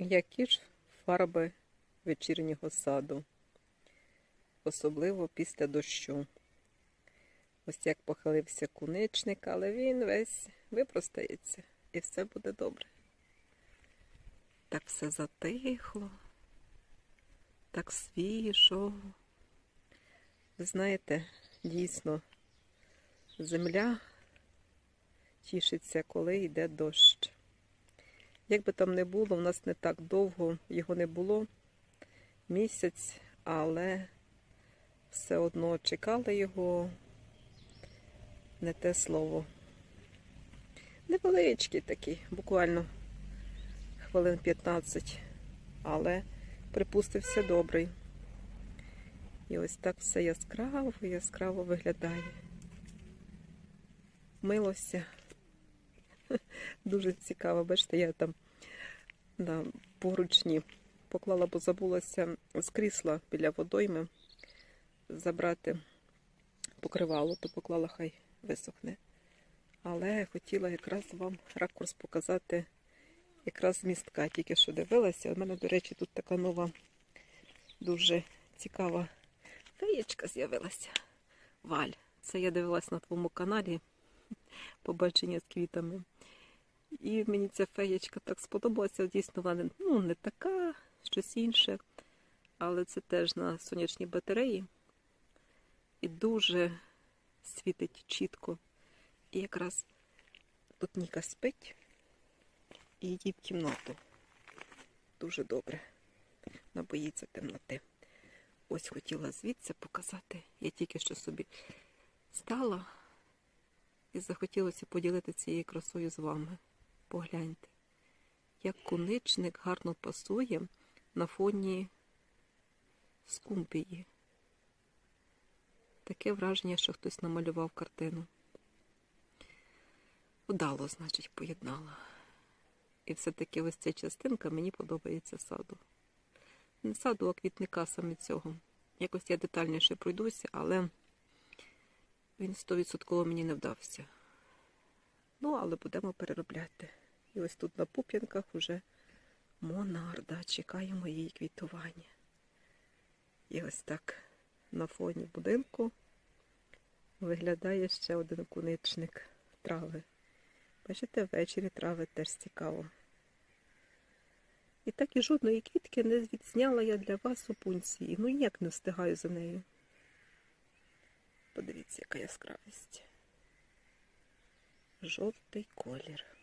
Які ж фарби вечірнього саду, особливо після дощу. Ось як похилився куничник, але він весь випростається і все буде добре. Так все затихло, так свіжо. Ви знаєте, дійсно, земля тішиться, коли йде дощ. Як би там не було, у нас не так довго його не було місяць, але все одно чекали його не те слово. Невеличкий такий, буквально хвилин 15, але припустився добрий. І ось так все яскраво, яскраво виглядає. Милося. Дуже цікаво, бачите, я там на поручні поклала, бо забулася з крісла біля водойми забрати покривало, то поклала, хай висохне. Але хотіла якраз вам ракурс показати якраз з містка, тільки що дивилася. У мене, до речі, тут така нова, дуже цікава феєчка з'явилася. Валь. Це я дивилась на твоєму каналі побачення з квітами. І мені ця феєчка так сподобалася. Дійсно, вона ну, не така, щось інше. Але це теж на сонячній батареї. І дуже світить чітко. І якраз тут Ніка спить і її в кімнату. Дуже добре. Вона боїться темноти. Ось хотіла звідси показати. Я тільки що собі стала і захотілося поділити цією красою з вами. Погляньте, як куничник гарно пасує на фоні скумпії. Таке враження, що хтось намалював картину. Удало, значить, поєднала. І все-таки ось ця частинка мені подобається саду. Не саду, а квітника саме цього. Якось я детальніше пройдуся, але він 100% мені не вдався. Ну, але будемо переробляти. І ось тут на пуп'янках уже монарда. Чекаємо її квітування. І ось так на фоні будинку виглядає ще один куничник трави. Бачите, ввечері трави теж цікаво. І так і жодної квітки не відзняла я для вас у пункції. Ну ніяк не встигаю за нею. Подивіться, яка яскравість. Жовтий колір.